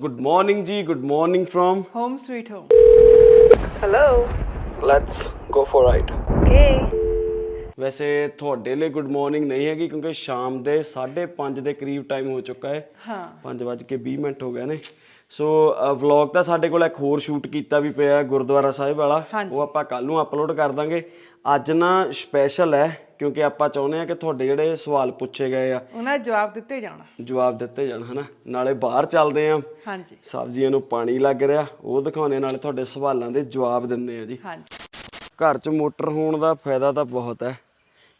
Good morning ji good morning from Home sweet home. Hello. Let's go for ride Okay. ਵੈਸੇ ਤੁਹਾਡੇ ਲਈ good morning ਨਹੀਂ ਹੈਗੀ ਕਿਉਂਕਿ ਸ਼ਾਮ ਦੇ 5:30 ਦੇ ਕਰੀਬ ਟਾਈਮ ਹੋ ਚੁੱਕਾ ਹੈ ਹਾਂ 5:20 ਮਿੰਟ ਹੋ ਗਏ ਨੇ ਸੋ ਵਲੌਗ ਤਾਂ ਸਾਡੇ ਕੋਲ ਇੱਕ ਹੋਰ ਸ਼ੂਟ ਕੀਤਾ ਵੀ ਪਿਆ ਹੈ ਗੁਰਦੁਆਰਾ ਸਾਹਿਬ ਵਾਲਾ। ਉਹ ਆਪਾਂ ਕੱਲ ਨੂੰ ਅਪਲੋਡ ਕਰ ਦਾਂਗੇ ਅੱਜ ਨਾ ਸਪੈਸ਼ਲ ਹੈ ਕਿਉਂਕਿ ਆਪਾਂ ਚਾਹੁੰਦੇ ਆ ਕਿ ਤੁਹਾਡੇ ਜਿਹੜੇ ਸਵਾਲ ਪੁੱਛੇ ਗਏ ਆ ਉਹਨਾਂ ਦੇ ਜਵਾਬ ਦਿੱਤੇ ਜਾਣਾ। ਜਵਾਬ ਦਿੱਤੇ ਜਾਣ ਹਨਾ? ਨਾਲੇ ਬਾਹਰ ਚੱਲਦੇ ਆ ਹਾਂਜੀ। ਸਬਜ਼ੀਆਂ ਨੂੰ ਪਾਣੀ ਲੱਗ ਰਿਹਾ ਉਹ ਦਿਖਾਉਣੇ ਨਾਲੇ ਤੁਹਾਡੇ ਸਵਾਲਾਂ ਦੇ ਜਵਾਬ ਦਿੰਦੇ ਆ ਜੀ। ਹਾਂਜੀ। ਘਰ 'ਚ ਮੋਟਰ ਹੋਣ ਦਾ ਫਾਇਦਾ ਤਾਂ ਬਹੁਤ ਹੈ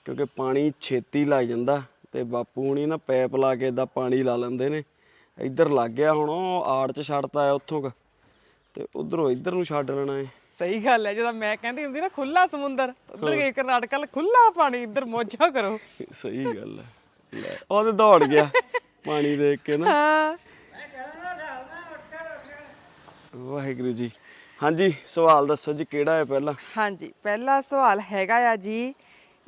ਕਿਉਂਕਿ ਪਾਣੀ ਛੇਤੀ ਲੱਗ ਜਾਂਦਾ ਤੇ ਬਾਪੂ ਹੁਣੀ ਨਾ ਪੈਪ ਲਾ ਕੇ ਇਦਾਂ ਪਾਣੀ ਲਾ ਲੈਂਦੇ ਨੇ। ਇੱਧਰ ਲੱਗ ਗਿਆ ਹੁਣ ਉਹ ਆੜ 'ਚ ਛੱਡਤਾ ਹੈ ਉੱਥੋਂ ਕੁ ਤੇ ਉਧਰੋਂ ਇੱਧਰ ਨੂੰ ਛੱਡ ਲੈਣਾ ਹੈ ਸਹੀ ਗੱਲ ਹੈ ਜਦੋਂ ਮੈਂ ਕਹਿੰਦੀ ਹੁੰਦੀ ਨਾ ਖੁੱਲਾ ਸਮੁੰਦਰ ਉਧਰ ਗਏ ਕਰਨਾਟਕਾ ਲ ਖੁੱਲਾ ਪਾਣੀ ਇੱਧਰ ਮੋਜਾ ਕਰੋ। ਸਹੀ ਗੱਲ ਹੈ। ਲੈ ਉਹ ਤੇ ਦੌੜ ਗਿਆ ਪਾਣੀ ਦੇਖ ਕੇ ਨਾ। ਹਾਂ। ਵਾਹਿਗੁਰੂ ਜੀ। ਹਾਂਜੀ ਸਵਾਲ ਦੱਸੋ ਜੀ ਕਿਹੜਾ ਹੈ ਪਹਿਲਾਂ? ਹਾਂਜੀ ਪਹਿਲਾ ਸਵਾਲ ਹੈਗਾ ਆ ਜੀ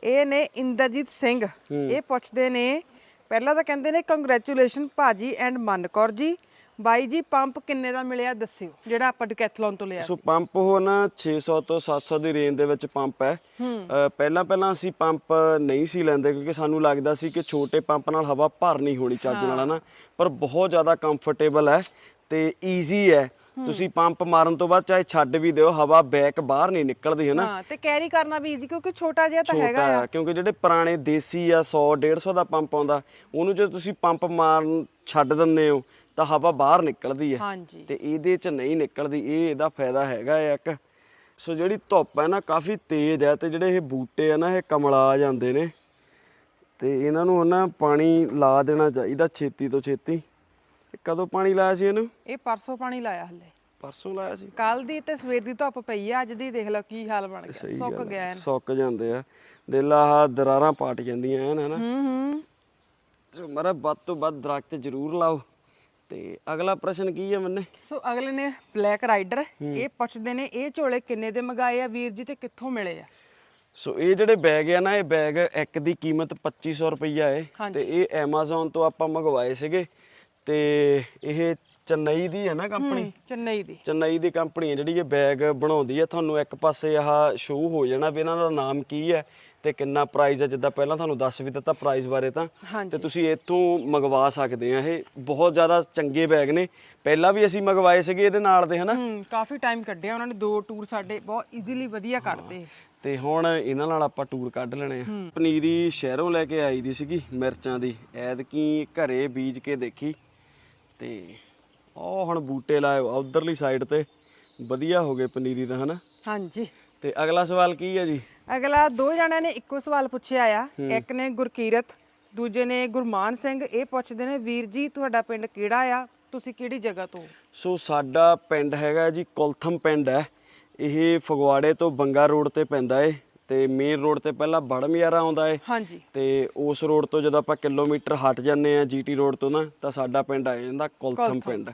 ਇਹ ਨੇ ਇੰਦਰਜੀਤ ਸਿੰਘ। ਇਹ ਪੁੱਛਦੇ ਨੇ ਪਹਿਲਾਂ ਤਾਂ ਕਹਿੰਦੇ ਨੇ ਕੰਗ੍ਰੈਚੁਲੇਸ਼ਨ ਭਾਜੀ ਐਂਡ ਮਨਕੌਰ ਜੀ ਬਾਈ ਜੀ ਪੰਪ ਕਿੰਨੇ ਦਾ ਮਿਲਿਆ ਦੱਸਿਓ ਜਿਹੜਾ ਆਪਾਂ ਡਿਕੈਥਲੌਨ ਤੋਂ ਲਿਆ ਸੋ ਪੰਪ ਉਹ ਨਾ 600 ਤੋਂ 700 ਦੀ ਰੇਂਜ ਦੇ ਵਿੱਚ ਪੰਪ ਹੈ। ਪਹਿਲਾਂ ਪਹਿਲਾਂ ਅਸੀਂ ਪੰਪ ਨਹੀਂ ਸੀ ਲੈਂਦੇ ਕਿਉਂਕਿ ਸਾਨੂੰ ਲੱਗਦਾ ਸੀ ਕਿ ਛੋਟੇ ਪੰਪ ਨਾਲ ਹਵਾ ਭਰ ਨਹੀਂ ਹੋਣੀ ਚੱਜ ਨਾਲ ਨਾ? ਪਰ ਬਹੁਤ ਜ਼ਿਆਦਾ ਕੰਫਰਟੇਬਲ ਹੈ ਤੇ ਈਜ਼ੀ ਹੈ। ਤੁਸੀਂ ਪੰਪ ਮਾਰਨ ਤੋਂ ਬਾਅਦ ਚਾਹੇ ਛੱਡ ਵੀ ਦਿਓ ਹਵਾ ਬੈਕ ਬਾਹਰ ਨਹੀਂ ਨਿਕਲਦੀ ਹੈ ਨਾ? ਹਾਂ ਤੇ ਕੈਰੀ ਕਰਨਾ ਵੀ ਈਜ਼ੀ ਕਿਉਂਕਿ ਛੋਟਾ ਜਿਹਾ ਤਾਂ ਹੈਗਾ ਆ। ਕਿਉਂਕਿ ਜਿਹੜੇ ਪੁਰਾਣੇ ਦੇਸੀ ਆ 100 150 ਦਾ ਪੰਪ ਆਉਂਦਾ ਉਹਨੂੰ ਜੇ ਤੁਸੀਂ ਪੰਪ ਮਾਰਨ ਛੱਡ ਦਿੰਦੇ ਹੋ ਤਾਂ ਹਵਾ ਬਾਹਰ ਨਿਕਲਦੀ ਹੈ। ਹਾਂਜੀ। ਤੇ ਇਹਦੇ ਚ ਨਹੀਂ ਨਿਕਲਦੀ ਇਹ ਇਹਦਾ ਫਾਇਦਾ ਹੈਗਾ ਹੈ ਇੱਕ। ਸੋ ਜਿਹੜੀ ਧੁੱਪ ਹੈ ਨਾ ਕਾਫੀ ਤੇਜ਼ ਹੈ ਤੇ ਜਿਹੜੇ ਇਹ ਬੂਟੇ ਆ ਨਾ ਇਹ ਕਮਲਾ ਜਾਂਦੇ ਨੇ। ਤੇ ਇਹਨਾਂ ਨੂੰ ਨਾ ਪਾਣੀ ਲਾ ਦੇਣਾ ਚਾਹੀਦਾ ਛੇਤੀ ਤੋਂ ਛੇਤੀ। ਤੇ ਕਦੋਂ ਪਾਣੀ ਲਾਇਆ ਸੀ ਇਹਨੂੰ? ਇਹ ਪਰਸੋਂ ਪਾਣੀ ਲਾਇਆ ਹਲੇ। ਪਰਸੋਂ ਲਾਇਆ ਸੀ। ਕੱਲ ਦੀ ਤੇ ਸਵੇਰ ਦੀ ਧੁੱਪ ਪਈ ਆ ਅੱਜ ਦੀ ਦੇਖ ਲਓ ਕੀ ਹਾਲ ਬਣ ਗਿਆ। ਸਹੀ ਸੁੱਕ ਗੱਲ ਹੈ। ਗਿਆ ਐਨ। ਸੁੱਕ ਜਾਂਦੇ ਆ। ਦਿਲ ਆਹ ਦਰਾਰਾਂ ਪਾਟ ਜਾਂਦੀਆਂ ਐਨ ਹਨਾ ਹੂੰ ਹੂੰ ਸੋ ਮਰਾ ਵੱਧ ਤੋਂ ਵੱਧ ਦਰਖਤ ਜ਼ਰੂਰ ਲਾਓ। ਤੇ ਅਗਲਾ ਪ੍ਰਸ਼ਨ ਕੀ ਹੈ ਮੰਨੇ? ਸੋ ਅਗਲੇ ਨੇ ਬਲੈਕ ਰਾਈਡਰ ਇਹ ਪੁੱਛਦੇ ਨੇ ਇਹ ਝੋਲੇ ਕਿੰਨੇ ਦੇ ਮੰਗਾਏ ਆ ਵੀਰ ਜੀ ਤੇ ਕਿੱਥੋਂ ਮਿਲੇ ਆ? ਸੋ ਇਹ ਜਿਹੜੇ ਬੈਗ ਆ ਨਾ ਇਹ ਬੈਗ ਇੱਕ ਦੀ ਕੀਮਤ 2500 ਰੁਪਈਆ ਹੈ। ਤੇ ਇਹ Amazon ਤੋਂ ਆਪਾਂ ਮੰਗਵਾਏ ਸੀਗੇ। ਤੇ ਇਹ ਚੇਨਈ ਦੀ ਹੈ ਨਾ ਕੰਪਨੀ? ਚੇਨਈ ਦੀ। ਚੇਨਈ ਦੀ ਕੰਪਨੀ ਹੈ ਜਿਹੜੀ ਇਹ ਬੈਗ ਬਣਾਉਂਦੀ ਹੈ। ਤੁਹਾਨੂੰ ਇੱਕ ਪਾਸੇ ਆਹ ਸ਼ੋਅ ਹੋ ਜਾਣਾ ਵੀ ਇਹਨਾਂ ਦਾ ਨਾਮ ਕੀ ਹੈ ਤੇ ਕਿੰਨਾ ਪ੍ਰਾਈਸ ਹੈ। ਜਿੱਦਾਂ ਪਹਿਲਾਂ ਤੁਹਾਨੂੰ ਦੱਸ ਵੀ ਦਿੱਤਾ ਪ੍ਰਾਈਸ ਬਾਰੇ ਤਾਂ। ਤੇ ਤੁਸੀਂ ਇੱਥੋਂ ਮੰਗਵਾ ਸਕਦੇ ਆ ਇਹ। ਬਹੁਤ ਜ਼ਿਆਦਾ ਚੰਗੇ ਬੈਗ ਨੇ। ਪਹਿਲਾਂ ਵੀ ਅਸੀਂ ਮੰਗਵਾਏ ਸੀਗੇ ਇਹਦੇ ਨਾਲ ਦੇ ਹਨਾ? ਕਾਫੀ ਟਾਈਮ ਕੱਢਿਆ ਉਹਨਾਂ ਨੇ। ਦੋ ਟੂਰ ਸਾਡੇ ਬਹੁਤ ਈਜ਼ੀਲੀ ਵਧੀਆ ਕੱਢਦੇ ਤੇ ਹੁਣ ਇਹਨਾਂ ਨਾਲ ਆਪਾਂ ਟੂਰ ਕੱਢ ਲੈਣੇ ਆ। ਪਨੀਰੀ ਸ਼ਹਿਰੋਂ ਲੈ ਕੇ ਆਈ ਦੀ ਸੀਗੀ ਮਿਰਚਾਂ ਦੀ। ਐਤਕੀ ਘਰੇ ਬੀਜ ਕੇ ਦੇਖੀ। ਤੇ ਉਹ ਹੁਣ ਬੂਟੇ ਲਾਏ ਉਧਰਲੀ ਸਾਈਡ ਤੇ। ਵਧੀਆ ਹੋ ਗਏ ਪਨੀਰੀ ਦਾ ਹਨਾ? ਹਾਂਜੀ। ਤੇ ਅਗਲਾ ਸਵਾਲ ਕੀ ਹੈ ਜੀ? ਅਗਲਾ ਦੋ ਜਣਿਆਂ ਨੇ ਇੱਕੋ ਸਵਾਲ ਪੁੱਛਿਆ ਆ। ਇੱਕ ਨੇ ਗੁਰਕੀਰਤ ਦੂਜੇ ਨੇ ਗੁਰਮਾਨ ਸਿੰਘ। ਇਹ ਪੁੱਛਦੇ ਨੇ ਵੀਰ ਜੀ ਤੁਹਾਡਾ ਪਿੰਡ ਕਿਹੜਾ ਆ? ਤੁਸੀਂ ਕਿਹੜੀ ਜਗ੍ਹਾ ਤੋਂ? ਸੋ ਸਾਡਾ ਪਿੰਡ ਹੈਗਾ ਜੀ ਕੁਲਥਮ ਪਿੰਡ ਹੈ। ਇਹ ਫਗਵਾੜੇ ਤੋਂ ਬੰਗਾ ਰੋਡ ਤੇ ਪੈਂਦਾ ਏ। ਤੇ ਮੇਨ ਰੋਡ ਤੇ ਪਹਿਲਾਂ ਬੜਮਿਆਰਾ ਆਉਂਦਾ ਏ। ਹਾਂਜੀ। ਤੇ ਉਸ ਰੋਡ ਤੋਂ ਜਦੋਂ ਆਪਾਂ ਕਿਲੋਮੀਟਰ ਹਟ ਜਾਂਦੇ ਆ ਜੀਟੀ ਰੋਡ ਤੋਂ ਨਾ ਤਾਂ ਸਾਡਾ ਪਿੰਡ ਆ ਜਾਂਦਾ ਕੁਲਥਮ ਪਿੰਡ।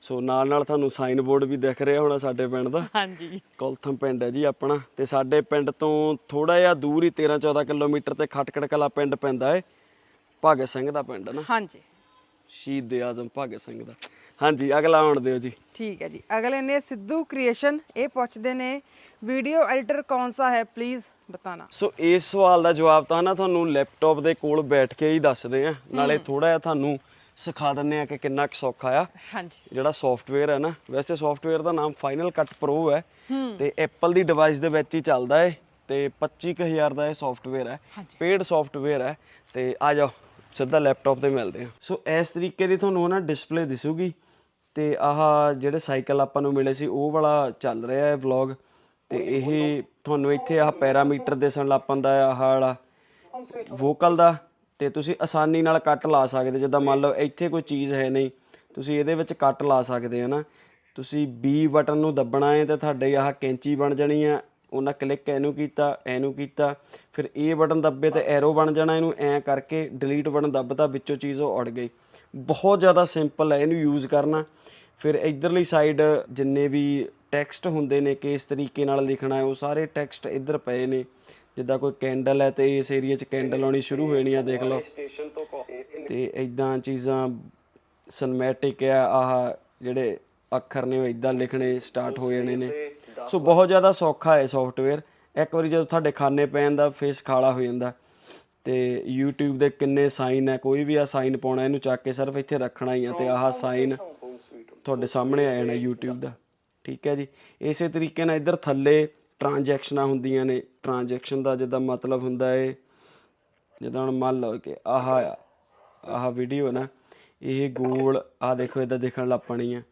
ਸੋ ਨਾਲ ਨਾਲ ਤੁਹਾਨੂੰ ਸਾਈਨ ਬੋਰਡ ਵੀ ਦਿਖ ਰਿਹਾ ਹੋਣਾ ਸਾਡੇ ਪਿੰਡ ਦਾ। ਹਾਂਜੀ। ਕੁਲਥਮ ਪਿੰਡ ਹੈ ਜੀ ਆਪਣਾ। ਤੇ ਸਾਡੇ ਪਿੰਡ ਤੋਂ ਥੋੜਾ ਜਿਹਾ ਦੂਰ ਹੀ 13 14 ਕਿਲੋਮੀਟਰ ਤੇ ਖਟਕੜ ਕਲਾ ਪਿੰਡ ਪੈਂਦਾ ਏ। ਭਗਤ ਸਿੰਘ ਦਾ ਪਿੰਡ ਨਾ। ਹਾਂਜੀ। ਸ਼ਹੀਦ ਦੇ ਆਜ਼ਮ ਭਗਤ ਸਿੰਘ ਦਾ। ਹਾਂਜੀ ਅਗਲਾ ਆਉਣ ਦਿਓ ਜੀ। ਠੀਕ ਹੈ ਜੀ। ਅਗਲੇ ਨੇ ਸਿੱਧੂ ਕ੍ਰੀਏਸ਼ਨ ਇਹ ਪੁੱਛਦੇ ਨੇ ਵੀਡੀਓ ਐਡੀਟਰ ਕੌਨ ਸਾ ਹੈ? ਪਲੀਜ਼ ਬਤਾਨਾ ਸੋ ਇਸ ਸਵਾਲ ਦਾ ਜਵਾਬ ਤਾਂ ਨਾ ਤੁਹਾਨੂੰ ਲੈਪਟਾਪ ਦੇ ਕੋਲ ਬੈਠ ਕੇ ਹੀ ਦੱਸਦੇ ਆ। ਨਾਲੇ ਥੋੜਾ ਜਿਹਾ ਤੁਹਾਨੂੰ ਸਿਖਾ ਦਿੰਨੇ ਆ ਕਿ ਕਿੰਨਾ ਕੁ ਸੌਖਾ ਆ। ਹਾਂਜੀ। ਜਿਹੜਾ ਸੌਫਟਵੇਅਰ ਹੈ ਨਾ ਵੈਸੇ ਸੌਫਟਵੇਅਰ ਦਾ ਨਾਮ ਫਾਈਨਲ ਕੱਟ ਪ੍ਰੋ ਹੈ। ਤੇ ਐਪਲ ਦੀ ਡਿਵਾਈਸ ਦੇ ਵਿੱਚ ਹੀ ਚੱਲਦਾ ਹੈ ਤੇ 25000 ਦਾ ਇਹ ਸੌਫਟਵੇਅਰ ਹੈ ਪੇਡ ਸੌਫਟਵੇਅਰ ਹੈ ਤੇ ਆ ਜਾਓ ਸਿੱਧਾ ਲੈਪਟਾਪ ਤੇ ਮਿਲਦੇ ਆ। ਸੋ ਇਸ ਤਰੀਕੇ ਦੀ ਤੁਹਾਨੂੰ ਨਾ ਡਿਸਪਲੇ ਦਿਸੂਗੀ ਤੇ ਆਹ ਜਿਹੜੇ ਸਾਈਕਲ ਆਪਾਂ ਨੂੰ ਮਿਲੇ ਸੀ ਉਹ ਵਾਲਾ ਚੱਲ ਰਿਹਾ ਹੈ ਵਲੌਗ ਤੇ ਇਹ ਤੁਹਾਨੂੰ ਇੱਥੇ ਆਹ ਪੈਰਾਮੀਟਰ ਦਿਸਣ ਪੈਂਦਾ ਹੈ ਆਹ ਵਾਲਾ ਵੋਕਲ ਦਾ। ਤੇ ਤੁਸੀਂ ਆਸਾਨੀ ਨਾਲ ਕੱਟ ਲਾ ਸਕਦੇ ਜਿੱਦਾਂ ਮੰਨ ਲਓ ਇੱਥੇ ਕੋਈ ਚੀਜ਼ ਹੈ ਨਹੀਂ ਤੁਸੀਂ ਇਹਦੇ ਵਿੱਚ ਕੱਟ ਲਾ ਸਕਦੇ ਹੋ ਨਾ। ਤੁਸੀਂ B ਬਟਨ ਨੂੰ ਦੱਬਣਾ ਹੈ ਤੇ ਤੁਹਾਡੇ ਆਹ ਕੈਂਚੀ ਬਣ ਜਾਣੀ ਆ ਉਹਨਾਂ ਕਲਿੱਕ ਇਹਨੂੰ ਕੀਤਾ ਇਹਨੂੰ ਕੀਤਾ ਫਿਰ ਇਹ ਬਟਨ ਦੱਬੇ ਤੇ ਐਰੋ ਬਣ ਜਾਣਾ ਇਹਨੂੰ ਐ ਕਰਕੇ ਡਿਲੀਟ ਬਟਨ ਦੱਬਤਾ ਵਿੱਚੋਂ ਚੀਜ਼ ਉਹ ਉੜ ਗਈ। ਬਹੁਤ ਜ਼ਿਆਦਾ ਸਿੰਪਲ ਹੈ ਇਹਨੂੰ ਯੂਜ਼ ਕਰਨਾ। ਫਿਰ ਇਧਰਲੀ ਸਾਈਡ ਜਿੰਨੇ ਵੀ ਟੈਕਸਟ ਹੁੰਦੇ ਨੇ ਕਿ ਇਸ ਤਰੀਕੇ ਨਾਲ ਲਿਖਣਾ ਹੈ, ਉਹ ਸਾਰੇ ਟੈਕਸਟ ਇੱਧਰ ਪਏ ਨੇ। ਜਿੱਦਾਂ ਕੋਈ ਕੈਂਡਲ ਹੈ ਤੇ ਇਸ ਏਰੀਆ 'ਚ ਕੈਂਡਲ ਆਉਣੀ ਸ਼ੁਰੂ ਹੋ ਜਾਣੀ ਆ, ਦੇਖ ਲਓ। ਤੇ ਇਦਾਂ ਚੀਜ਼ਾਂ ਸਿਨਮੈਟਿਕ ਆ, ਆਹ ਜਿਹੜੇ ਅੱਖਰ ਨੇ ਉਹ ਇਦਾਂ ਲਿਖਣੇ ਸਟਾਰਟ ਹੋ ਜਾਣੇ ਨੇ। ਸੋ ਬਹੁਤ ਜ਼ਿਆਦਾ ਸੌਖਾ ਹੈ ਸੌਫਟਵੇਅਰ ਇੱਕ ਵਾਰੀ ਜਦੋਂ ਤੁਹਾਡੇ ਖਾਨੇ ਪੈਣ ਦਾ ਫੇਸ ਖਾਲਾ ਹੋ ਜਾਂਦਾ। ਤੇ YouTube ਦੇ ਕਿੰਨੇ ਸਾਈਨ ਹੈ ਕੋਈ ਵੀ ਆ ਸਾਈਨ ਪਾਉਣਾ, ਇਹਨੂੰ ਚੱਕ ਕੇ ਸਿਰਫ ਇੱਥੇ ਰੱਖਣਾ ਹੀ ਆ ਤੇ ਆਹ ਸਾਈਨ ਤੁਹਾਡੇ ਸਾਹਮਣੇ ਆ ਜਾਣਾ YouTube ਦਾ। ਠੀਕ ਹੈ ਜੀ। ਇਸੇ ਤਰੀਕੇ ਨਾਲ ਇੱਧਰ ਥੱਲੇ ਟ੍ਰਾਂਜੈਕਸ਼ਨਾਂ ਹੁੰਦੀਆਂ ਨੇ। ਟ੍ਰਾਂਜੈਕਸ਼ਨ ਦਾ ਜਿੱਦਾਂ ਮਤਲਬ ਹੁੰਦਾ ਏ, ਜਿੱਦਾਂ ਹੁਣ ਮੰਨ ਲਓ ਕਿ ਆਹ ਆ, ਆਹ ਵੀਡੀਓ ਨਾ, ਇਹ ਗੋਲ ਆ ਦੇਖੋ ਇਦਾਂ ਦੇਖਣ ਲੱਗ ਪਣੀ ਆ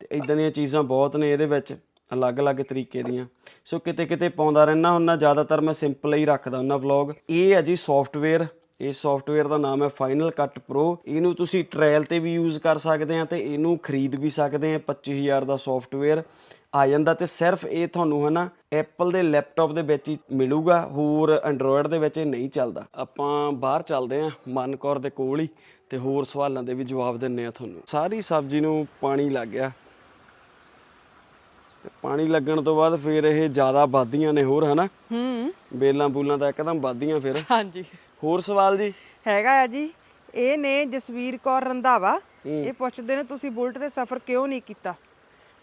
ਤੇ ਇਦਾਂ ਦੀਆਂ ਚੀਜ਼ਾਂ ਬਹੁਤ ਨੇ ਇਹਦੇ ਵਿੱਚ, ਅਲੱਗ-ਅਲੱਗ ਤਰੀਕੇ ਦੀਆਂ। ਸੋ ਕਿਤੇ ਕਿਤੇ ਪਾਉਂਦਾ ਰਹਿਣਾ ਹੁੰਦਾ, ਜ਼ਿਆਦਾਤਰ ਮੈਂ ਸਿੰਪਲ ਹੀ ਰੱਖਦਾ ਹੁੰਦਾ ਵਲੌਗ ਇਹ ਹੈ ਜੀ ਸੌਫਟਵੇਅਰ ਇਸ ਸੌਫਟਵੇਅਰ ਦਾ ਨਾਮ ਹੈ ਫਾਈਨਲ ਕੱਟ ਪ੍ਰੋ ਇਹਨੂੰ ਤੁਸੀਂ ਟ੍ਰਾਇਲ ਤੇ ਵੀ ਯੂਜ਼ ਕਰ ਸਕਦੇ ਆ ਤੇ ਇਹਨੂੰ ਖਰੀਦ ਵੀ ਸਕਦੇ ਆ 25000 ਦਾ ਸੌਫਟਵੇਅਰ ਆ ਜਾਂਦਾ ਤੇ ਸਿਰਫ ਇਹ ਤੁਹਾਨੂੰ ਹਨਾ ਐਪਲ ਦੇ ਲੈਪਟਾਪ ਦੇ ਵਿੱਚ ਹੀ ਮਿਲੂਗਾ ਹੋਰ ਐਂਡਰੋਇਡ ਦੇ ਵਿੱਚ ਇਹ ਨਹੀਂ ਚੱਲਦਾ। ਆਪਾਂ ਬਾਹਰ ਚੱਲਦੇ ਆ ਮਨਕੌਰ ਦੇ ਕੋਲ ਹੀ ਤੇ ਹੋਰ ਸਵਾਲਾਂ ਦੇ ਵੀ ਜਵਾਬ ਦਿੰਨੇ ਆ ਤੁਹਾਨੂੰ। ਸਾਰੀ ਸਬਜ਼ੀ ਨੂੰ ਪਾਣੀ ਲੱਗ ਗਿਆ। ਤੇ ਪਾਣੀ ਲੱਗਣ ਤੋਂ ਬਾਅਦ ਫਿਰ ਇਹ ਜ਼ਿਆਦਾ ਵੱਧਦੀਆਂ ਨੇ ਹੋਰ ਹਨਾ। ਹੂੰ। ਬੇਲਾਂ ਬੂਲਾਂ ਤਾਂ ਇੱਕਦਮ ਵੱਧਦੀਆਂ ਫਿਰ। ਹਾਂਜੀ। ਹੋਰ ਸਵਾਲ ਜੀ? ਹੈਗਾ ਆ ਜੀ। ਇਹ ਨੇ ਜਸਵੀਰ ਕੌਰ ਰੰਧਾਵਾ। ਇਹ ਪੁੱਛਦੇ ਨੇ ਤੁਸੀਂ ਬੁਲਟ ਤੇ ਸਫ਼ਰ ਕਿਉਂ ਨਹੀਂ ਕੀਤਾ?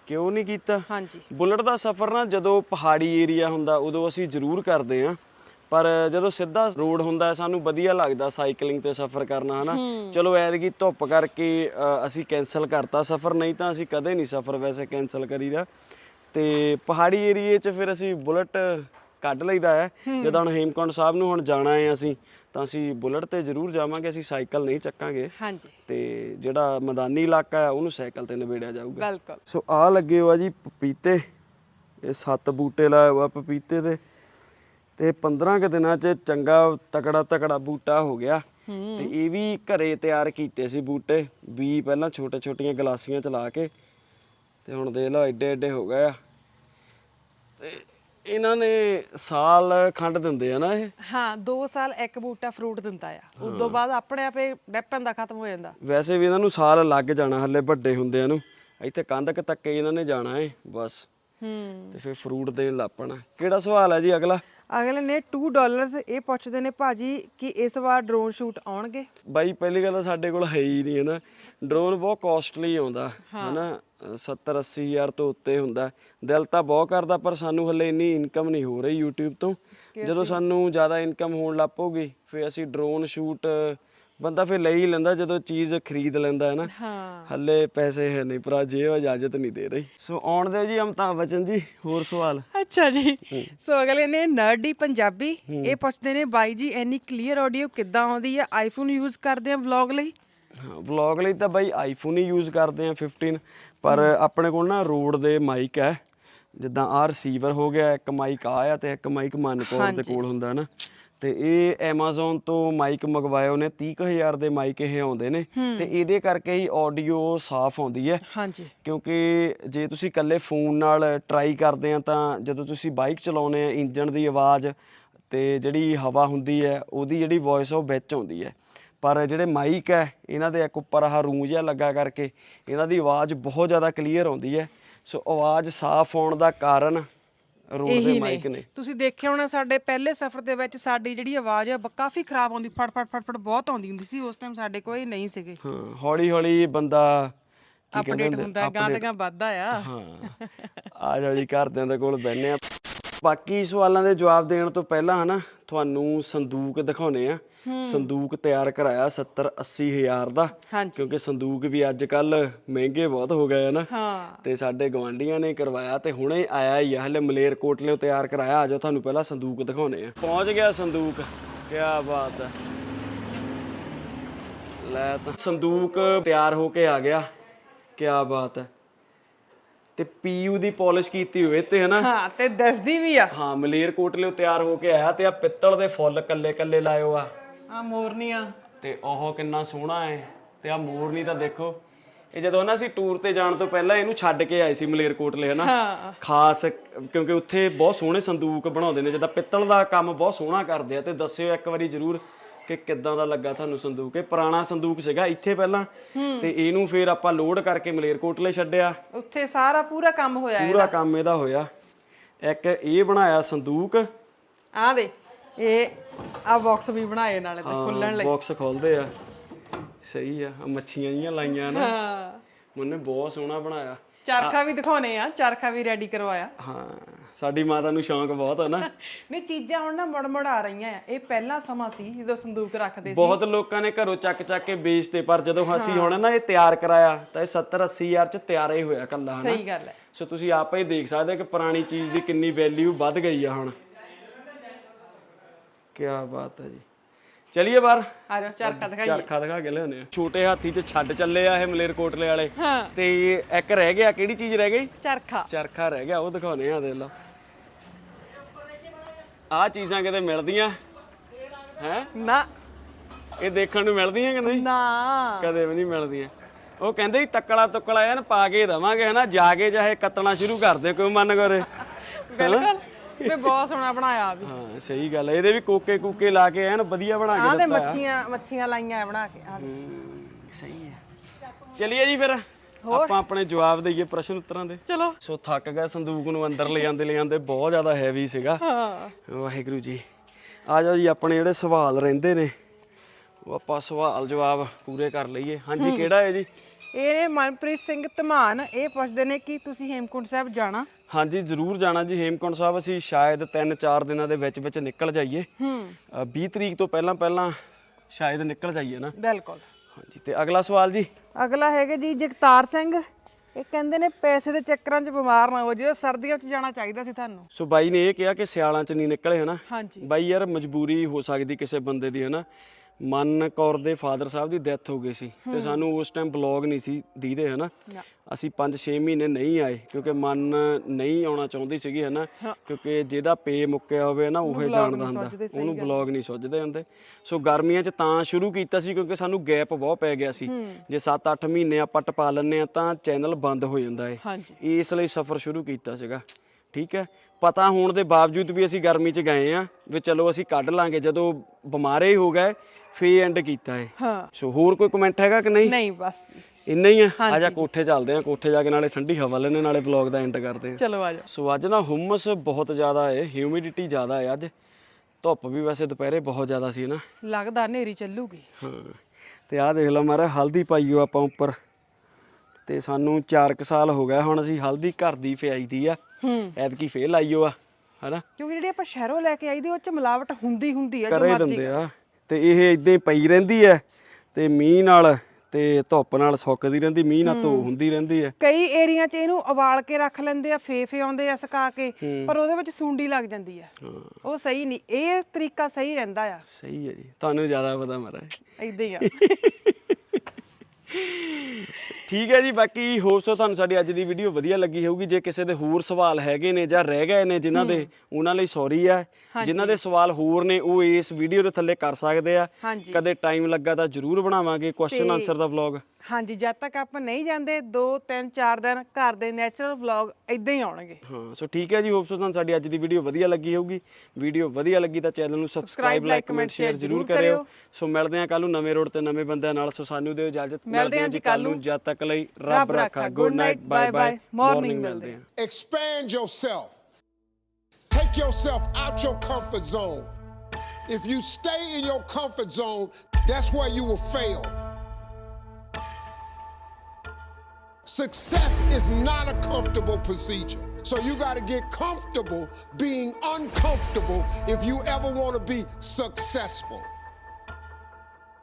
ਕਿਉਂ ਨਹੀਂ ਕੀਤਾ? ਹਾਂਜੀ। ਬੁਲਟ ਦਾ ਸਫ਼ਰ ਨਾ ਜਦੋਂ ਪਹਾੜੀ ਏਰੀਆ ਹੁੰਦਾ ਉਦੋਂ ਅਸੀਂ ਜ਼ਰੂਰ ਕਰਦੇ ਆਂ ਪਰ ਜਦੋਂ ਸਿੱਧਾ ਰੋਡ ਹੁੰਦਾ ਸਾਨੂੰ ਵਧੀਆ ਲੱਗਦਾ ਸਾਈਕਲਿੰਗ ਤੇ ਸਫ਼ਰ ਕਰਨਾ ਹਨਾ? ਚਲੋ ਐਤਕੀ ਧੁੱਪ ਕਰਕੇ ਅਸੀਂ ਕੈਨਸਲ ਕਰਤਾ ਸਫ਼ਰ ਨਹੀਂ ਤਾਂ ਅਸੀਂ ਕਦੇ ਨਹੀਂ ਸਫ਼ਰ ਵੈਸੇ ਕੈਨਸਲ ਕਰੀਦਾ। ਤੇ ਪਹਾੜੀ ਏਰੀਏ 'ਚ ਫਿਰ ਅਸੀਂ ਬੁਲਟ ਕੱਢ ਲਈਦਾ ਹੈ। ਜਦੋਂ ਹੁਣ ਹੇਮਕੁੰਟ ਸਾਹਿਬ ਨੂੰ ਹੁਣ ਜਾਣਾ ਹੈ ਅਸੀਂ ਤਾਂ ਅਸੀਂ ਬੁਲਟ ਤੇ ਜ਼ਰੂਰ ਜਾਵਾਂਗੇ ਅਸੀਂ ਸਾਈਕਲ ਨਹੀਂ ਚੱਕਾਂਗੇ। ਹਾਂਜੀ। ਤੇ ਜਿਹੜਾ ਮੈਦਾਨੀ ਇਲਾਕਾ ਹੈ ਉਹਨੂੰ ਸਾਈਕਲ ਤੇ ਨਿਬੇੜਿਆ ਜਾਊਗਾ। ਬਿਲਕੁਲ। ਸੋ ਆ ਲੱਗੇ ਹੋਆ ਜੀ ਪਪੀਤੇ ਇਹ ਸੱਤ ਬੂਟੇ ਲਾਏ ਹੋਆ ਪਪੀਤੇ ਦੇ। ਤੇ 15 ਕੁ ਦਿਨਾਂ ਚ ਚੰਗਾ ਤਕੜਾ ਤਕੜਾ ਬੂਟਾ ਹੋ ਗਿਆ। ਤੇ ਇਹ ਵੀ ਘਰੇ ਤਿਆਰ ਕੀਤੇ ਸੀ ਬੂਟੇ ਵੀ ਪਹਿਲਾਂ ਛੋਟੇ ਛੋਟੀਆਂ ਗਲਾਸੀਆਂ ਚ ਲਾ ਕੇ। ਤੇ ਹੁਣ ਦੇਖ ਲਓ ਐਡੇ ਐਡੇ ਹੋ ਗਏ ਆ। ਤੇ ਇਹਨਾਂ ਨੇ ਸਾਲ ਖੰਡ ਦਿੰਦੇ ਆ ਨਾ ਇਹ? ਹਾਂ 2 ਸਾਲ ਇੱਕ ਬੂਟਾ ਫਰੂਟ ਦਿੰਦਾ ਆ। ਉਸ ਤੋਂ ਬਾਅਦ ਆਪਣੇ ਆਪੇ ਡੈਪਨ ਦਾ ਖਤਮ ਹੋ ਜਾਂਦਾ। ਵੈਸੇ ਵੀ ਇਹਨਾਂ ਨੂੰ ਸਾਲ ਲੱਗ ਜਾਣਾ ਹੱਲੇ ਵੱਡੇ ਹੁੰਦਿਆਂ ਨੂੰ। ਇੱਥੇ ਕੰਧ ਕ ਤੱਕੇ ਇਹਨਾਂ ਨੇ ਜਾਣਾ ਏ ਬਸ। ਹੂੰ। ਤੇ ਫਿਰ ਫਰੂਟ ਦੇਣ ਲੱਪਣਾ ਕਿਹੜਾ ਸਵਾਲ ਹੈ ਜੀ ਅਗਲਾ? ਅਗਲੇ ਨੇ 2 ਡਾਲਰਸ ਇਹ ਪੁੱਛਦੇ ਨੇ ਭਾਜੀ ਕਿ ਇਸ ਵਾਰ ਡਰੋਨ ਸ਼ੂਟ ਆਉਣਗੇ? ਬਾਈ ਪਹਿਲੀ ਗੱਲ ਤਾਂ ਸਾਡੇ ਕੋਲ ਹੈ ਹੀ ਨਹੀਂ ਹੈ ਨਾ ਡਰੋਨ ਬਹੁਤ ਕਾਸਟਲੀ ਆਉਂਦਾ ਹਨਾ? 70 80 ਹਜ਼ਾਰ ਤੋਂ ਉੱਤੇ ਹੁੰਦਾ। ਦਿਲ ਤਾਂ ਬਹੁਤ ਕਰਦਾ ਪਰ ਸਾਨੂੰ ਹੱਲੇ ਇੰਨੀ ਇਨਕਮ ਨਹੀਂ ਹੋ ਰਹੀ YouTube ਤੋਂ। ਜਦੋਂ ਸਾਨੂੰ ਜ਼ਿਆਦਾ ਇਨਕਮ ਹੋਣ ਲੱਗ ਪਊਗੀ ਫਿਰ ਅਸੀਂ ਡਰੋਨ ਸ਼ੂਟ ਬੰਦਾ ਫਿਰ ਲੈ ਹੀ ਲੈਂਦਾ ਜਦੋਂ ਚੀਜ਼ ਖਰੀਦ ਲੈਂਦਾ ਹੈ ਨਾ? ਹਾਂ। ਹੱਲੇ ਪੈਸੇ ਹੈ ਨਹੀਂ ਭਰਾ ਜੇ ਇਜਾਜ਼ਤ ਨਹੀਂ ਦੇ ਰਹੀ। ਸੋ ਆਉਣ ਦਿਓ ਜੀ ਅਮਤਾਬ ਬਚਨ ਜੀ ਹੋਰ ਸਵਾਲ? ਅੱਛਾ ਜੀ। ਸੋ ਅਗਲੇ ਨੇ ਨਰਡੀ ਪੰਜਾਬੀ ਇਹ ਪੁੱਛਦੇ ਨੇ ਬਾਈ ਜੀ ਇੰਨੀ ਕਲੀਅਰ ਆਡੀਓ ਕਿੱਦਾਂ ਆਉਂਦੀ ਹੈ? ਆਈਫੋਨ ਯੂਜ਼ ਕਰਦੇ ਆ ਵਲੌਗ ਲਈ? ਹਾਂ ਵਲੌਗ ਲਈ ਤਾਂ ਬਾਈ ਆਈਫੋਨ ਹੀ ਯੂਜ਼ ਕਰਦੇ ਆ 15 ਪਰ ਆਪਣੇ ਕੋਲ ਨਾ ਰੋਡ ਦੇ ਮਾਈਕ ਹੈ। ਜਿੱਦਾਂ ਆ ਰਿਸੀਵਰ ਹੋ ਗਿਆ ਇੱਕ ਮਾਈਕ ਆ ਆ ਤੇ ਇੱਕ ਮਾਈਕ ਮਨਕੌਰ ਦੇ ਕੋਲ ਹੁੰਦਾ ਨਾ? ਤੇ ਇਹ Amazon ਤੋਂ ਮਾਈਕ ਮੰਗਵਾਏ ਉਹਨੇ 30000 ਦੇ ਮਾਈਕ ਇਹ ਆਉਂਦੇ ਨੇ। ਤੇ ਇਹਦੇ ਕਰਕੇ ਹੀ ਆਡੀਓ ਸਾਫ਼ ਆਉਂਦੀ ਹੈ। ਹਾਂਜੀ। ਕਿਉਂਕਿ ਜੇ ਤੁਸੀਂ ਇਕੱਲੇ ਫੋਨ ਨਾਲ ਟਰਾਈ ਕਰਦੇ ਆ ਤਾਂ ਜਦੋਂ ਤੁਸੀਂ ਬਾਈਕ ਚਲਾਉਂਦੇ ਆ ਇੰਜਨ ਦੀ ਆਵਾਜ਼ ਤੇ ਜਿਹੜੀ ਹਵਾ ਹੁੰਦੀ ਹੈ ਉਹਦੀ ਜਿਹੜੀ ਵੌਇਸ ਉਹ ਵਿੱਚ ਆਉਂਦੀ ਹੈ। ਪਰ ਜਿਹੜੇ ਮਾਈਕ ਹੈ ਇਹਨਾਂ ਦੇ ਇੱਕ ਉੱਪਰ ਆਹ ਰੂੰ ਜਿਹਾ ਲੱਗਾ ਕਰਕੇ ਇਹਨਾਂ ਦੀ ਆਵਾਜ਼ ਬਹੁਤ ਜ਼ਿਆਦਾ ਕਲੀਅਰ ਆਉਂਦੀ ਹੈ। ਸੋ ਆਵਾਜ਼ ਸਾਫ਼ ਆਉਣ ਦਾ ਕਾਰਨ ਰੋਡ ਦੇ ਇਹੀ ਮਾਈਕ ਨੇ। ਤੁਸੀਂ ਦੇਖਿਆ ਹੋਣਾ ਸਾਡੇ ਪਹਿਲੇ ਸਫ਼ਰ ਦੇ ਵਿੱਚ ਸਾਡੀ ਜਿਹੜੀ ਆਵਾਜ਼ ਬ- ਕਾਫੀ ਖਰਾਬ ਆਉਂਦੀ ਫੜ ਫੜ ਫੜ ਫੜ ਬਹੁਤ ਆਉਂਦੀ ਹੁੰਦੀ ਸੀ ਉਸ ਟਾਈਮ ਸਾਡੇ ਕੋਈ ਨਹੀਂ ਸੀਗੇ। ਹਾਂ ਹੌਲੀ ਹੌਲੀ ਬੰਦਾ ਕੀ ਕਹਿੰਦੇ ਅਪਡੇਟ ਹੁੰਦੇ ਹੁੰਦਾ ਗਾਂ ਤੇ ਗਾਂ ਵੱਧਦਾ ਆ। ਹਾਂ। ਆ ਜਾਓ ਜੀ ਘਰਦਿਆਂ ਦੇ ਕੋਲ ਬੈਠਨੇ ਆ। ਬਾਕੀ ਸਵਾਲਾਂ ਦੇ ਜਵਾਬ ਦੇਣ ਤੋਂ ਪਹਿਲਾਂ ਹਨਾ ਤੁਹਾਨੂੰ ਸੰਦੂਕ ਦਿਖਾਉਨੇ ਆ। ਸੰਦੂਕ ਤਿਆਰ ਕਰਾਇਆ 70 80 ਹਜ਼ਾਰ ਦਾ ਕਿਉਂਕਿ ਸੰਦੂਕ ਵੀ ਅੱਜ ਕੱਲ ਮਹਿੰਗੇ ਬਹੁਤ ਹੋ ਗਏ ਆ ਨਾ। ਹਾਂ। ਤੇ ਸਾਡੇ ਗਵਾਂਢੀਆਂ ਨੇ ਕਰਵਾਇਆ ਤੇ ਹੁਣੇ ਆਇਆ ਹੀ ਆ ਹਲੇ ਮਲੇਰ ਕੋਟਲੇ ਤਿਆਰ ਕਰਾਇਆ ਆ ਜਾਓ ਤੁਹਾਨੂੰ ਪਹਿਲਾਂ ਸੰਦੂਕ ਦਿਖਾਉਨੇ ਆ। ਪਹੁੰਚ ਗਿਆ ਸੰਦੂਕ ਕੀ ਬਾਤ ਹੈ ਲੈ ਤਾਂ ਸੰਦੂਕ ਤਿਆਰ ਹੋ ਕੇ ਆ ਗਿਆ ਕੀ ਬਾਤ ਹੈ ਤੇ ਪੀਯੂ ਦੀ ਪਾਲਿਸ਼ ਕੀਤੀ ਹੋਏ ਤੇ ਹਨਾ? ਹਾਂ ਤੇ ਦੱਸਦੀ ਵੀ ਆ। ਹਾਂ ਮਲੇਰ ਕੋਟਲੇ ਤਿਆਰ ਹੋ ਕੇ ਆਇਆ ਤੇ ਆ ਪਿੱਤਲ ਦੇ ਫੁੱਲ ਕੱਲੇ ਕੱਲੇ ਲਾਇਓ ਆ। ਆ ਮੋਰਨੀਆਂ। ਤੇ ਉਹ ਕਿੰਨਾ ਸੋਹਣਾ ਹੈ ਤੇ ਆ ਮੋਰਨੀ ਤਾਂ ਦੇਖੋ ਇਹ ਜਦੋਂ ਨਾ ਅਸੀਂ ਟੂਰ ਤੇ ਜਾਣ ਤੋਂ ਪਹਿਲਾਂ ਇਹਨੂੰ ਛੱਡ ਕੇ ਆਏ ਸੀ ਮਲੇਰਕੋਟਲੇ ਹਨਾ? ਖਾਸ ਕਿਉਂਕਿ ਉੱਥੇ ਬਹੁਤ ਸੋਹਣੇ ਸੰਦੂਕ ਬਣਾਉਂਦੇ ਨੇ ਜਿੱਦਾਂ ਪਿੱਤਲ ਦਾ ਕੰਮ ਬਹੁਤ ਸੋਹਣਾ ਕਰਦੇ ਆ ਤੇ ਦੱਸਿਓ ਇੱਕ ਵਾਰੀ ਜਰੂਰ ਕਿ ਕਿੱਦਾਂ ਦਾ ਲੱਗਾ ਤੁਹਾਨੂੰ ਸੰਦੂਕ। ਇਹ ਪੁਰਾਣਾ ਸੰਦੂਕ ਸੀਗਾ ਇੱਥੇ ਪਹਿਲਾਂ ਤੇ ਇਹਨੂੰ ਫਿਰ ਆਪਾਂ ਲੋਡ ਕਰਕੇ ਮਲੇਰਕੋਟਲੇ ਛੱਡਿਆ। ਉੱਥੇ ਸਾਰਾ ਪੂਰਾ ਕੰਮ ਹੋਇਆ ਪੂਰਾ ਕੰਮ ਇਹਦਾ ਹੋਇਆ। ਇੱਕ ਇਹ ਬਣਾਇਆ ਸੰਦੂਕ। ਆ ਦੇ ਇਹ ਆ ਬਾਕਸ ਵੀ ਬਣਾਏ ਨਾਲੇ ਤੇ ਖੁੱਲਣ ਲਈ ਬਾਕਸ ਖੋਲਦੇ ਆ। ਸਹੀ ਆ ਆਹ ਮੱਛੀਆਂ ਜੀਆਂ ਲਾਈਆਂ ਨਾ। ਹਾਂ। ਮੁੰਨੇ ਬਹੁਤ ਸੋਹਣਾ ਬਣਾਇਆ। ਚਰਖਾ ਵੀ ਦਿਖਾਉਨੇ ਆ ਚਰਖਾ ਵੀ ਰੈਡੀ ਕਰਵਾਇਆ। ਹਾਂ ਸਾਡੀ ਮਾਤਾ ਨੂੰ ਸ਼ੌਂਕ ਬਹੁਤ ਹੈ ਨਾ। ਨਹੀਂ ਚੀਜ਼ਾਂ ਹੁਣ ਨਾ ਮੁੜ ਮੁੜ ਆ ਰਹੀਆਂ ਆ। ਇਹ ਪਹਿਲਾ ਸਮਾਂ ਸੀ ਜਦੋਂ ਸੰਦੂਕ ਰੱਖਦੇ ਸੀ। ਬਹੁਤ ਲੋਕਾਂ ਨੇ ਘਰੋਂ ਚੱਕ ਚੱਕ ਕੇ ਵੇਚਤੇ ਪਰ ਜਦੋਂ ਅਸੀਂ ਹੁਣ ਨਾ ਇਹ ਤਿਆਰ ਕਰਾਇਆ ਤਾਂ ਇਹ 70 80 ਹਜ਼ਾਰ ਚ ਤਿਆਰ ਹੀ ਹੋਇਆ ਕੱਲਾ ਹਨਾ। ਸਹੀ ਗੱਲ ਹੈ। ਸੋ ਤੁਸੀਂ ਆਪੇ ਹੀ ਦੇਖ ਸਕਦੇ ਹੋ ਕਿ ਪੁਰਾਣੀ ਚੀਜ਼ ਦੀ ਕਿੰਨੀ ਵੈਲਿਊ ਵੱਧ ਗਈ ਆ ਹੁਣ। ਕੀ ਬਾਤ ਹੈ ਜੀ। ਚਲਿਏ ਬਾਹਰ। ਆ ਜਾਓ ਚਰਖਾ ਦਿਖਾਈਏ ਚਰਖਾ ਦਿਖਾ ਕੇ ਲਿਆਉਂਦੇ ਆ। ਛੋਟੇ ਹਾਥੀ ਚ ਛੱਡ ਚੱਲੇ ਆ ਇਹ ਮਲੇਰਕੋਟਲੇ ਵਾਲੇ। ਹਾਂ। ਤੇ ਇੱਕ ਰਹਿ ਗਿਆ ਕਿਹੜੀ ਚੀਜ਼ ਰਹਿ ਗਈ? ਚਰਖਾ। ਚਰਖਾ ਰਹਿ ਗਿਆ ਉਹ ਦਿਖਾਉਨੇ ਆ ਦੇਖ ਲਓ। ਆ ਚੀਜ਼ਾਂ ਕਿਤੇ ਮਿਲਦੀਆਂ? ਹੈ? ਨਾ। ਇਹ ਦੇਖਣ ਨੂੰ ਮਿਲਦੀਆਂ ਕਿ ਨਹੀਂ? ਨਾ। ਕਦੇ ਵੀ ਨਹੀਂ ਮਿਲਦੀਆਂ। ਉਹ ਕਹਿੰਦੇ ਸੀ ਤੱਕਲਾ ਤੁੱਕਲਾ ਐਨ ਪਾ ਕੇ ਦਵਾਂਗੇ ਹਨਾ? ਜਾ ਕੇ ਚਾਹੇ ਕੱਤਣਾ ਸ਼ੁਰੂ ਕਰ ਦੇ ਕੋਈ ਮਨ ਕਰੇ ਬਿਲਕੁਲ। ਵੀ ਬਹੁਤ ਸੋਹਣਾ ਬਣਾਇਆ ਆ ਵੀ। ਹਾਂ ਸਹੀ ਗੱਲ ਹੈ ਇਹਦੇ ਵੀ ਕੋਕੇ ਕੂਕੇ ਲਾ ਕੇ ਐਨ ਵਧੀਆ ਬਣਾ ਆਹ ਕੇ ਤੇ ਦਿੱਤਾ ਆ। ਮੱਛੀਆਂ ਮੱਛੀਆਂ ਲਾਈਆਂ ਆ ਬਣਾ ਕੇ ਆਹ ਸਹੀ ਹੈ ਚਲਿਏ ਜੀ ਫਿਰ ਆਪਾਂ ਆਪਣੇ ਜਵਾਬ ਦਈਏ ਪ੍ਰਸ਼ਨ ਉੱਤਰਾਂ ਦੇ। ਚਲੋ। ਸੋ ਥੱਕ ਗਏ ਸੰਦੂਕ ਨੂੰ ਅੰਦਰ ਲੈ ਜਾਂਦੇ ਲੈ ਜਾਂਦੇ ਬਹੁਤ ਜ਼ਿਆਦਾ ਹੈਵੀ ਸੀਗਾ। ਹਾਂ। ਵਾਹਿਗੁਰੂ ਜੀ। ਆ ਜਾਓ ਜੀ ਆਪਣੇ ਜਿਹੜੇ ਸਵਾਲ ਰਹਿੰਦੇ ਨੇ ਉਹ ਆਪਾਂ ਸਵਾਲ ਜਵਾਬ ਪੂਰੇ ਕਰ ਲਈਏ। ਹਾਂਜੀ ਕਿਹੜਾ ਹੈ ਜੀ? ਇਹ ਮਨਪ੍ਰੀਤ ਸਿੰਘ ਧਮਾਨ ਇਹ ਪੁੱਛਦੇ ਨੇ ਕਿ ਤੁਸੀਂ ਹੇਮਕੁੰਟ ਸਾਹਿਬ ਜਾਣਾ? ਹਾਂਜੀ ਜ਼ਰੂਰ ਜਾਣਾ ਜੀ। ਹੇਮਕੁੰਟ ਸਾਹਿਬ ਅਸੀਂ ਸ਼ਾਇਦ 3-4 ਦਿਨਾਂ ਦੇ ਵਿੱਚ ਵਿੱਚ ਨਿਕਲ ਜਾਈਏ। ਹੂੰ। ਅ, 20 ਤਰੀਕ ਤੋਂ ਪਹਿਲਾਂ ਪਹਿਲਾਂ ਸ਼ਾਇਦ ਨਿਕਲ ਜਾਈਏ ਨਾ। ਬਿਲਕੁਲ। ਹਾਂਜੀ ਤੇ ਅਗਲਾ ਸਵਾਲ ਜੀ? ਅਗਲਾ ਹੈਗਾ ਜੀ ਜਗਤਾਰ ਸਿੰਘ। ਇਹ ਕਹਿੰਦੇ ਨੇ ਪੈਸੇ ਦੇ ਚੱਕਰਾਂ 'ਚ ਬਿਮਾਰ ਨਾ ਹੋ ਜਿਓ ਸਰਦੀਆਂ 'ਚ ਜਾਣਾ ਚਾਹੀਦਾ ਸੀ ਤੁਹਾਨੂੰ। ਸੋ ਬਾਈ ਨੇ ਇਹ ਕਿਹਾ ਕਿ ਸਿਆਲਾਂ 'ਚ ਨਹੀਂ ਨਿਕਲੇ ਹਨਾ? ਹਾਂਜੀ। ਬਾਈ ਯਾਰ ਮਜਬੂਰੀ ਹੋ ਸਕਦੀ ਕਿਸੇ ਬੰਦੇ ਦੀ ਹਨਾ? ਮਨ ਕੌਰ ਦੇ ਫਾਦਰ ਸਾਹਿਬ ਦੀ ਡੈਥ ਹੋ ਗਈ ਸੀ ਤੇ ਸਾਨੂੰ ਉਸ ਟਾਈਮ ਬਲੌਗ ਨਹੀਂ ਸੀ ਦੀਦੇ ਹਨਾ। ਅਸੀਂ 5-6 ਮਹੀਨੇ ਨਹੀਂ ਆਏ ਕਿਉਂਕਿ ਮਨ ਨਹੀਂ ਆਉਣਾ ਚਾਹੁੰਦੀ ਸੀਗੀ ਹਨਾ? ਕਿਉਂਕਿ ਜਿਹਦਾ ਪੇ ਮੁੱਕਿਆ ਹੋਵੇ ਨਾ ਉਹ ਜਾਣਦਾ ਹੁੰਦਾ। ਉਹਨੂੰ ਬਲੌਗ ਨਹੀਂ ਸੁੱਝਦੇ ਹੁੰਦੇ। ਸੋ ਗਰਮੀਆਂ 'ਚ ਤਾਂ ਸ਼ੁਰੂ ਕੀਤਾ ਸੀ ਕਿਉਂਕਿ ਸਾਨੂੰ ਗੈਪ ਬਹੁਤ ਪੈ ਗਿਆ ਸੀ। ਜੇ 7-8 ਮਹੀਨੇ ਆਪਾਂ ਟਪਾ ਲੈਂਦੇ ਆ ਤਾਂ ਚੈਨਲ ਬੰਦ ਹੋ ਜਾਂਦਾ ਏ। ਇਸ ਲਈ ਸਫ਼ਰ ਸ਼ੁਰੂ ਕੀਤਾ ਸੀਗਾ ਠੀਕ ਹੈ? ਪਤਾ ਹੋਣ ਦੇ ਬਾਵਜੂਦ ਵੀ ਅਸੀਂ ਗਰਮੀ 'ਚ ਗਏ ਆ ਵੀ ਚਲੋ ਅਸੀਂ ਕੱਢ ਲਾਂਗੇ। ਜਦੋਂ ਬਿਮਾਰੇ ਹੀ ਹੋ ਗਏ ਫੇ ਐਂਡ ਕੀਤਾ ਏ ਹਾਂ। ਸੋ ਹੋਰ ਕੋਈ ਕਮੈਂਟ ਹੈਗਾ ਕਿ ਨਹੀਂ? ਨਹੀਂ ਬਸ। ਜੀ। ਇੰਨਾ ਹੀ ਆ। ਆ ਜਾ ਕੋਠੇ ਚੱਲਦੇ ਆ। ਕੋਠੇ ਜਾ ਕੇ ਨਾਲੇ ਠੰਡੀ ਹਵਾ ਲੈਣੇ ਨਾਲੇ ਵਲੌਗ ਦਾ ਐਂਡ ਕਰਦੇ ਆ। ਚਲੋ ਆ ਜਾਓ। ਸੋ ਅੱਜ ਨਾ ਹੁਮਸ ਬਹੁਤ ਜ਼ਿਆਦਾ ਹੈ ਹਿਊਮਿਡਿਟੀ ਜ਼ਿਆਦਾ ਹੈ ਅੱਜ। ਧੁੱਪ ਵੀ ਵੈਸੇ ਦੁਪਹਿਰੇ ਬਹੁਤ ਜ਼ਿਆਦਾ ਸੀ ਨਾ। ਲੱਗਦਾ ਹਨੇਰੀ ਚੱਲੂਗੀ। ਹਾਂ। ਤੇ ਆਹ ਦੇਖ ਲਓ ਮਾਰਾ ਹਲਦੀ ਪਾਈਓ ਆਪਾਂ ਉੱਪਰ। ਤੇ ਸਾਨੂੰ 4 ਸਾਲ ਹੋ ਗਿਆ ਹੁਣ ਅਸੀਂ ਹਲਦੀ ਘਰ ਦੀ ਪਿਆਈ ਦੀ ਆ। ਹੂੰ। ਐਤਕੀ ਫੇਰ ਲਾਈਓ ਆ ਹਨਾ? ਕਿਉਂਕਿ ਜਿਹੜੀ ਆਪਾਂ ਸ਼ਹਿਰੋਂ ਲੈ ਕੇ ਆਈ ਦੀ ਉਹ 'ਚ ਮਿਲਾਵਟ ਹੁੰਦੀ ਹੁੰਦੀ ਆ ਜੋ ਕਰੇ ਮਰਜ਼ੀ ਦਿੰਦੇ ਆ। ਤੇ ਇਹ ਇਦਾਂ ਹੀ ਪਈ ਰਹਿੰਦੀ ਐ ਤੇ ਮੀਂਹ ਨਾਲ ਤੇ ਧੁੱਪ ਨਾਲ ਸੁੱਕਦੀ ਰਹਿੰਦੀ ਮੀਂਹ ਨਾਲ ਧੋ ਹੁੰਦੀ ਰਹਿੰਦੀ ਐ। ਕਈ ਏਰੀਆ 'ਚ ਇਹਨੂੰ ਉਬਾਲ ਕੇ ਰੱਖ ਲੈਂਦੇ ਆ ਫੇਫੇ ਆਉਂਦੇ ਆ ਸੁਕਾ ਕੇ ਪਰ ਉਹਦੇ ਵਿੱਚ ਸੁੰਡੀ ਲੱਗ ਜਾਂਦੀ ਆ ਉਹ ਸਹੀ ਨਹੀਂ ਇਹ ਤਰੀਕਾ ਸਹੀ ਰਹਿੰਦਾ ਆ। ਸਹੀ ਹੈ ਜੀ ਤੁਹਾਨੂੰ ਜ਼ਿਆਦਾ ਪਤਾ ਮਾਰਾ ਇਦਾਂ ਹੀ ਆ। ਠੀਕ ਹੈ ਜੀ ਬਾਕੀ ਹੋਪ ਸੋ ਤੁਹਾਨੂੰ ਸਾਡੀ ਅੱਜ ਦੀ ਵੀਡੀਓ ਵਧੀਆ ਲੱਗੀ ਹੋਊਗੀ। ਜੇ ਕਿਸੇ ਦੇ ਹੋਰ ਸਵਾਲ ਹੈਗੇ ਨੇ ਜਾਂ ਰਹਿ ਗਏ ਨੇ ਜਿਨ੍ਹਾਂ ਦੇ ਉਹਨਾਂ ਲਈ ਸੌਰੀ ਆ। ਜਿਨ੍ਹਾਂ ਦੇ ਸਵਾਲ ਹੋਰ ਨੇ ਉਹ ਇਸ ਵੀਡੀਓ ਦੇ ਥੱਲੇ ਕਰ ਸਕਦੇ ਆ। ਕਦੇ ਟਾਈਮ ਲੱਗਾ ਤਾਂ ਜ਼ਰੂਰ ਬਣਾਵਾਂਗੇ ਕੁਐਸਚਨ ਆਨਸਰ ਦਾ ਵਲੌਗ ਹਾਂਜੀ ਜਦ ਤੱਕ ਆਪਾਂ ਨਹੀਂ ਜਾਂਦੇ 2 3 4 ਦਿਨ ਘਰ ਦੇ ਨੈਚੁਰਲ ਵਲੌਗ ਇਦਾਂ ਹੀ ਆਉਣਗੇ ਹਾਂ ਸੋ ਠੀਕ ਹੈ ਜੀ ਹੋਪ ਸੋ ਤੁਹਾਨੂੰ ਸਾਡੀ ਅੱਜ ਦੀ ਵੀਡੀਓ ਵਧੀਆ ਲੱਗੀ ਹੋਊਗੀ ਵੀਡੀਓ ਵਧੀਆ ਲੱਗੀ ਤਾਂ ਚੈਨਲ ਨੂੰ ਸਬਸਕ੍ਰਾਈਬ ਲਾਈਕ ਕਮੈਂਟ ਸ਼ੇਅਰ ਜ਼ਰੂਰ ਕਰਿਓ ਸੋ ਮਿਲਦੇ ਹਾਂ ਕੱਲ ਨੂੰ ਨਵੇਂ ਰੋਡ ਤੇ ਨਵੇਂ ਬੰਦਿਆਂ ਨਾਲ ਸੋ ਸਾਨੂੰ ਦਿਓ ਇਜਾਜ਼ਤ ਮਿਲਦੇ ਹਾਂ ਜੀ ਕੱਲ ਨੂੰ। ਜਦ ਤੱਕ ਲਈ ਰੱਬ ਰਾਖਾ। Good night bye bye morning ਮਿਲਦੇ ਹਾਂ। Expand yourself. Take yourself out your comfort zone. If you stay in your comfort zone, that's where you will fail. Success is not a comfortable procedure. So you got to get comfortable being uncomfortable if you ever want to be successful.